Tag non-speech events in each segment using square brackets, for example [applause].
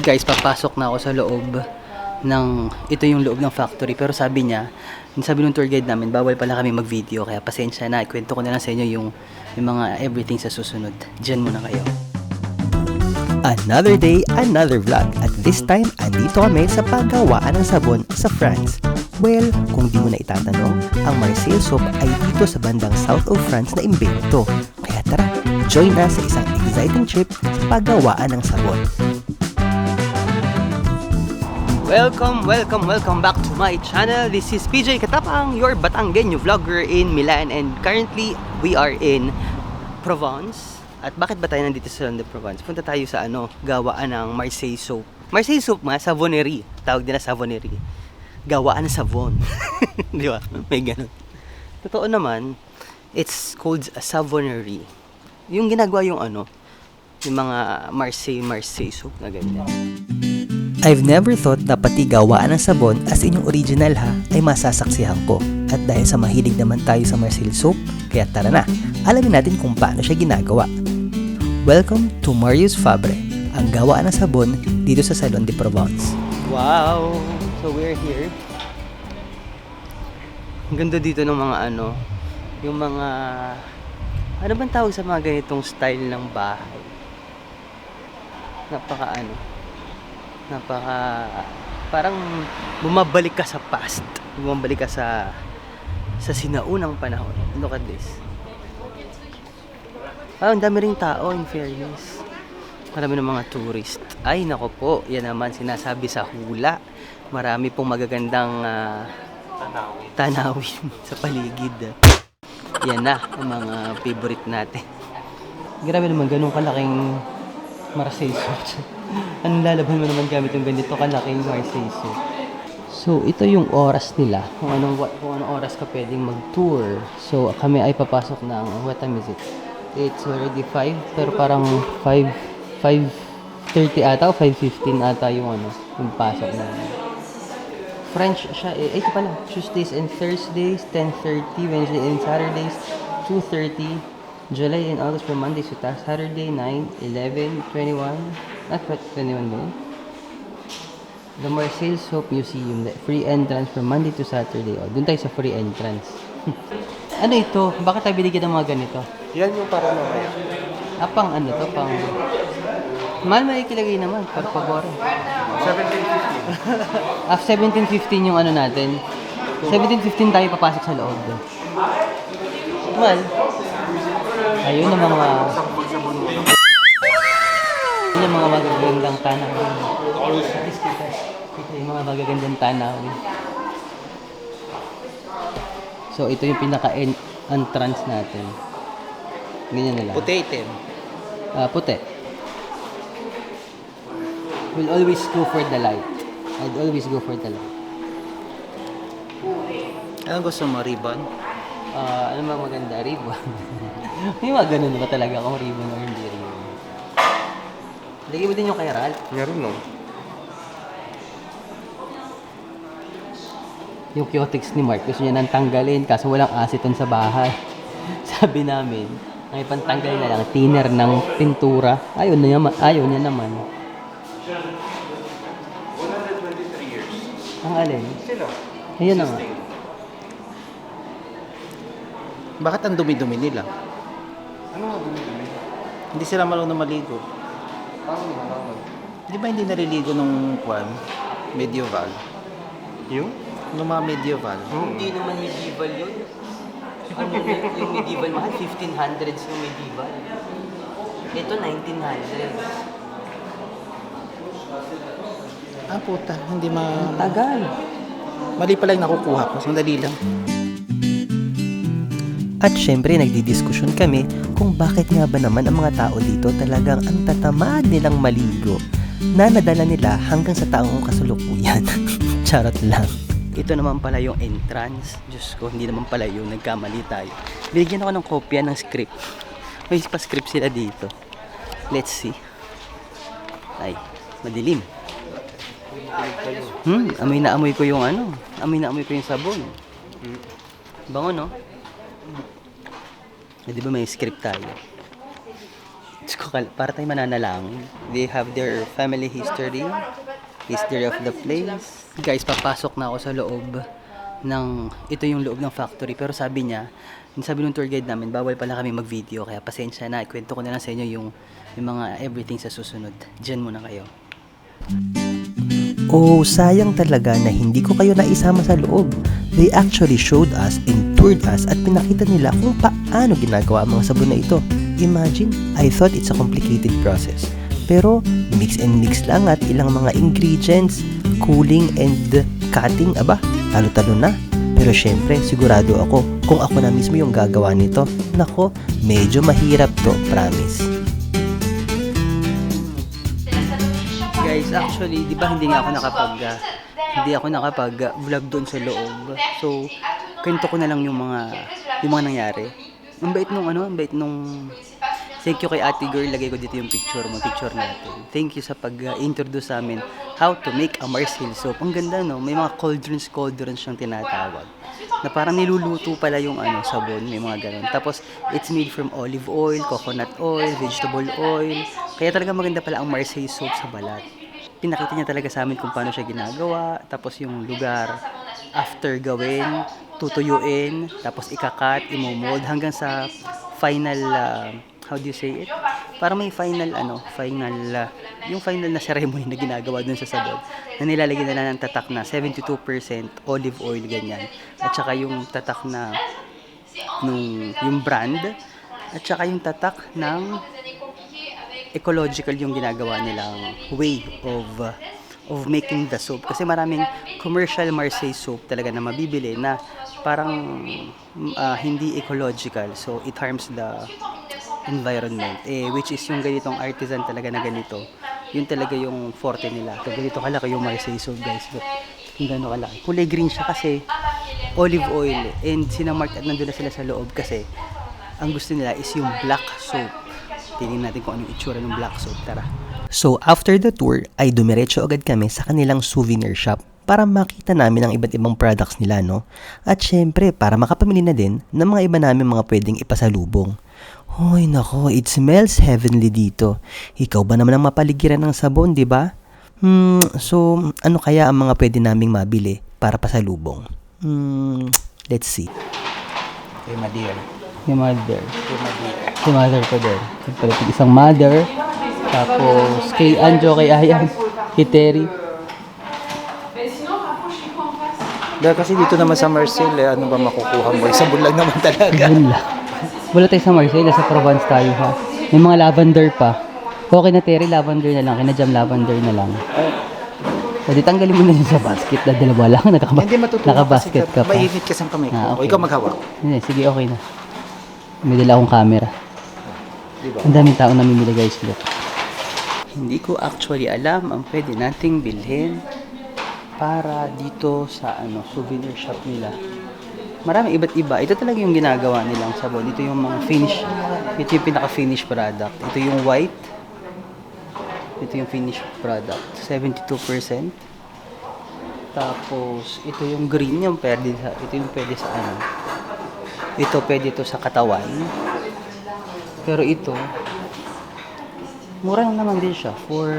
Guys, papasok na ako sa loob ng, ito yung loob ng factory. Pero sabi niya, sabi ng tour guide namin, bawal pala kami mag-video. Kaya pasensya na, ikwento ko na lang sa inyo yung, yung mga everything sa susunod. Diyan muna kayo. Another day, another vlog. At this time, andito kami sa paggawaan ng sabon sa France. Well, kung di mo na itatanong, ang Marseille soap ay dito sa bandang south of France na imbento. Kaya tara, join na sa isang exciting trip sa paggawaan ng sabon. Welcome, welcome, welcome back to my channel. This is PJ Katapang, your Batanggenyo vlogger in Milan. And currently, we are in Provence. At bakit ba tayo nandito sa London, Provence? Punta tayo sa ano, gawaan ng Marseille soap. Marseille soap nga, savonnerie. Tawag din na savonnerie. Gawaan ng savon. [laughs] Di ba? May ganun. Totoo naman, it's called a savonnerie. Yung ginagawa yung ano, yung mga Marseille, Marseille soap na ganyan. I've never thought na pati gawaan ng sabon as in yung original ha ay masasaksihan ko. At dahil sa mahilig naman tayo sa Marseille soap, kaya tara na, alamin natin kung paano siya ginagawa. Welcome to Marius Fabre, ang gawaan ng sabon dito sa Salon de Provence. Wow! So we're here. Ang ganda dito ng mga ano, yung mga ano bang tawag sa mga ganitong style ng bahay? Napaka ano, napaka parang bumabalik ka sa past. Bumabalik ka sa sa sinaunang panahon. Look at this. Ah, ang dami ring tao in fairness. Marami ng mga tourist. Ay, nako po. Yan naman sinasabi sa hula. Marami pong magagandang ah, tanawin [laughs] sa paligid. Yan na, ang mga favorite natin. Grabe naman, ganun kalaking Marseille. Anong lalaban mo naman gamit yung ganito kalaking Marseille? So, ito yung oras nila. Kung anong, wa- kung anong oras ka pwedeng mag-tour. So, kami ay papasok ng, what time is it? It's already 5, pero parang 5, 5.30 ata o 5.15 ata yung ano, yung pasok na. French siya, eh, ito pala, Tuesdays and Thursdays, 10.30, Wednesday and Saturdays, 2.30, July and August from Monday ta- Saturday, 9, 11, 21, not 21 ba yun? The Marseille Soap Museum, the free entrance from Monday to Saturday. Oh, doon tayo sa free entrance. [laughs] ano ito? Bakit tayo binigyan ng mga ganito? Yan yung para mamaya. Ah, pang ano to? Pang... Mahal makikilagay naman, pag pabor. 1750. [laughs] Ah, 17.15 yung ano natin. 17.15 tayo papasok sa loob. Mahal. Ayun ang mga... Ang mga magagandang tanawin. At least kita, kita yung mga magagandang tanawin. So, ito yung pinaka-entrance natin. Ganyan nila. Puti itim. Ah, puti. Will always go for the light. I'd always go for the light. Anong gusto mo, ribbon? Ah, ano ba maganda? Ribbon. [laughs] May mga ganun ba talaga kung ribbon or hindi Lagyan mo din yung kay Ralph. Meron no. Yung Kyotex ni Mark, gusto niya nang tanggalin kaso walang aceton sa bahay. [laughs] Sabi namin, ang ipantanggal na lang, thinner ng pintura. Ayaw, na naman, ayaw niya naman. 123 years. Ang alin? Sino? Ayun na nga. Bakit ang dumi-dumi nila? Ano nga dumi Hindi sila marunong maligo. Di ba hindi naliligo nung kwan? Medieval. Yung? Nung mga medieval. Hindi naman medieval yun. Ano yun? yung medieval mahal? 1500s yung medieval. Ito 1900s. Ah, puta. Hindi ma... Tagal. Mali pala yung nakukuha ko. Sandali lang. At syempre nagdidiskusyon kami kung bakit nga ba naman ang mga tao dito talagang ang tatamad nilang maligo na nadala nila hanggang sa taong kasalukuyan. [laughs] Charot lang. Ito naman pala yung entrance. Diyos ko, hindi naman pala yun. Nagkamali tayo. Binigyan ako ng kopya ng script. May pa-script sila dito. Let's see. Ay, madilim. Hmm, amoy na amoy ko yung ano. Amoy na amoy ko yung sabon. Bango, no? Eh, di ba may script tayo? Para tayo mananalangin. They have their family history, history of the place. Guys, papasok na ako sa loob ng, ito yung loob ng factory. Pero sabi niya, sabi ng tour guide namin, bawal pala kami mag-video. Kaya pasensya na, kwento ko na lang sa inyo yung, yung mga everything sa susunod. Diyan muna kayo. Oh, sayang talaga na hindi ko kayo naisama sa loob. They actually showed us and toured us at pinakita nila kung paano ginagawa ang mga sabon na ito. Imagine, I thought it's a complicated process. Pero, mix and mix lang at ilang mga ingredients, cooling and cutting, aba, talo-talo na. Pero syempre, sigurado ako kung ako na mismo yung gagawa nito. Nako, medyo mahirap to, promise. Guys, actually, di ba hindi nga ako nakapag ah, hindi ako nakapag ah, vlog doon sa loob. So, kwento ko na lang yung mga yung mga nangyari. Ang bait nung ano, ang bait nung Thank you kay Ate Girl, lagay ko dito yung picture mo, picture natin. Thank you sa pag-introduce sa amin how to make a Marseille soap. Ang ganda no, may mga cauldrons, cauldrons siyang tinatawag. Na parang niluluto pala yung ano, sabon, may mga ganun. Tapos, it's made from olive oil, coconut oil, vegetable oil. Kaya talaga maganda pala ang Marseille soap sa balat. Pinakita niya talaga sa amin kung paano siya ginagawa, tapos yung lugar after gawin, tutuyuin, tapos ikakat, imomold hanggang sa final uh, how do you say it? Para may final ano, final uh, yung final na ceremony na ginagawa dun sa sabon na nilalagyan nila ng tatak na 72% olive oil ganyan. At saka yung tatak na nung yung brand at saka yung tatak ng ecological yung ginagawa nilang way of uh, of making the soap kasi maraming commercial Marseille soap talaga na mabibili na parang uh, hindi ecological. So it harms the environment. Eh which is yung ganitong artisan talaga na ganito yun talaga yung forte nila. So ganito kalaki yung Marseille soap guys. But kung gano'n kalaki. Kulay green siya kasi olive oil. And sinamark at nandun na sila sa loob kasi ang gusto nila is yung black soap tingnan natin kung anong itsura ng black soap tara So after the tour ay dumiretso agad kami sa kanilang souvenir shop para makita namin ang iba't ibang products nila no. At syempre para makapamili na din ng mga iba namin mga pwedeng ipasalubong. Hoy nako, it smells heavenly dito. Ikaw ba naman ang mapaligiran ng sabon, di ba? Hmm, so ano kaya ang mga pwede naming mabili para pasalubong? Hmm, let's see. Kay Madeira. yung mother Kay Madeira. Si mother ko din. Nagpalit isang mother. Tapos kay Anjo kay Ayan kay Terry. Dahil kasi dito naman sa Marseille, eh, ano ba makukuha mo? Isang bulag naman talaga. wala wala tayo sa Marseille sa Provence tayo ha? May mga lavender pa. Okay na Terry lavender na lang. Kinajam lavender na lang. Pwede tanggalin mo na yun sa basket na dalawa lang. [laughs] Nakaba Hindi matutuwa nakabasket ka. pa. Mainit kasi ang kamay ko. Ah, O okay. ikaw maghawak. Hindi, sige okay na. May dala akong camera Di ba? Ang daming tao namimili guys, look. Hindi ko actually alam ang pwede nating bilhin para dito sa ano souvenir shop nila. Marami iba't iba. Ito talaga yung ginagawa nilang sabon. Ito yung mga finish. Ito yung pinaka-finish product. Ito yung white. Ito yung finished product. 72%. Tapos, ito yung green. Yung pwede sa, ito yung pwede sa ano. Ito pwede to sa katawan. Pero ito, mura lang naman din siya. For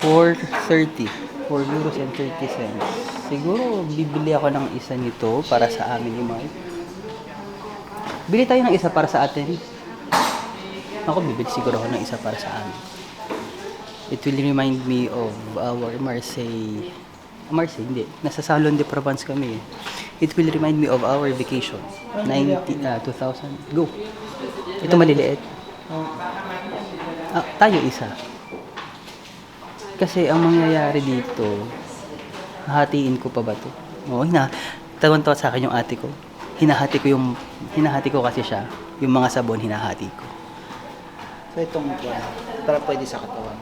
4.30. 4 euros and 30 cents. Siguro, bibili ako ng isa nito para sa amin yung mga... Bili tayo ng isa para sa atin. Ako, bibili siguro ako ng isa para sa amin. It will remind me of our Marseille... Marseille, hindi. Nasa Salon de Provence kami. eh. It will remind me of our vacation. 90, ah, 2000. Go. Ito maliliit. Ah, tayo isa. Kasi ang mangyayari dito, hahatiin ko pa ba to? Oo, hina. Sa akin yung ate ko. Hinahati ko yung, hinahati ko kasi siya. Yung mga sabon, hinahati ko. So itong buwan, para pwede sa katawan.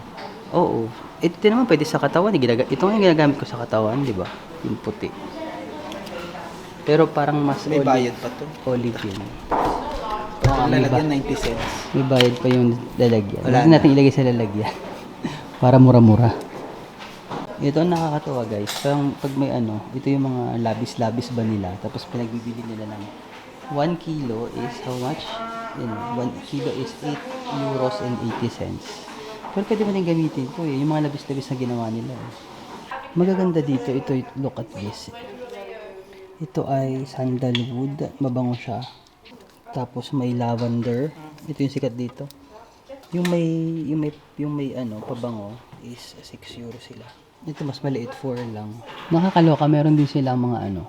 Oo. Ito din naman pwede sa katawan. Ginaga- ito nga yung ginagamit ko sa katawan, di ba? Yung puti. Pero parang mas May olive, bayad pa to. olive yun. Ang lalagyan 90 cents. May bayad pa yung lalagyan. Wala Wala na. natin ilagay sa lalagyan. Para mura-mura. Ito ang nakakatawa guys. Parang pag may ano, ito yung mga labis-labis ba nila. Tapos pinagbibili nila ng 1 kilo is how much? Yun, 1 kilo is 8 euros and 80 cents. Pero pwede mo rin gamitin ito eh. Yung mga labis-labis na ginawa nila. Eh. Magaganda dito. Ito, look at this. Ito ay sandalwood. Mabango siya. Tapos may lavender. Ito yung sikat dito. Yung may, yung may, yung may ano, pabango is 6 euro sila. Ito mas maliit, 4 lang. Nakakaloka, meron din silang mga ano,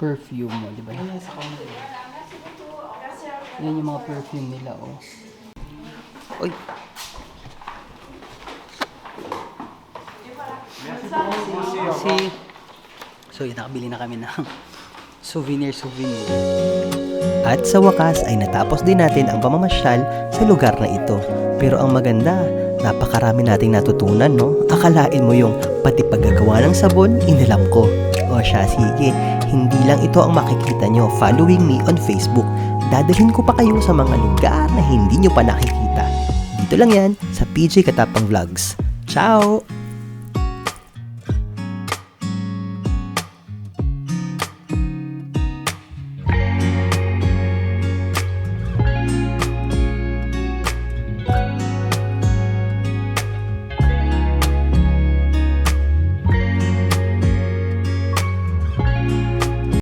perfume mo, di ba? Yan yung mga perfume nila, oh. Uy! Si... So, yun, nakabili na kami ng [laughs] souvenir-souvenir. At sa wakas ay natapos din natin ang pamamasyal sa lugar na ito. Pero ang maganda, napakarami nating natutunan, no? Akalain mo yung pati paggagawa ng sabon, inalam ko. O siya, sige, hindi lang ito ang makikita nyo following me on Facebook. Dadalhin ko pa kayo sa mga lugar na hindi nyo pa nakikita. Dito lang yan sa PJ Katapang Vlogs. Ciao!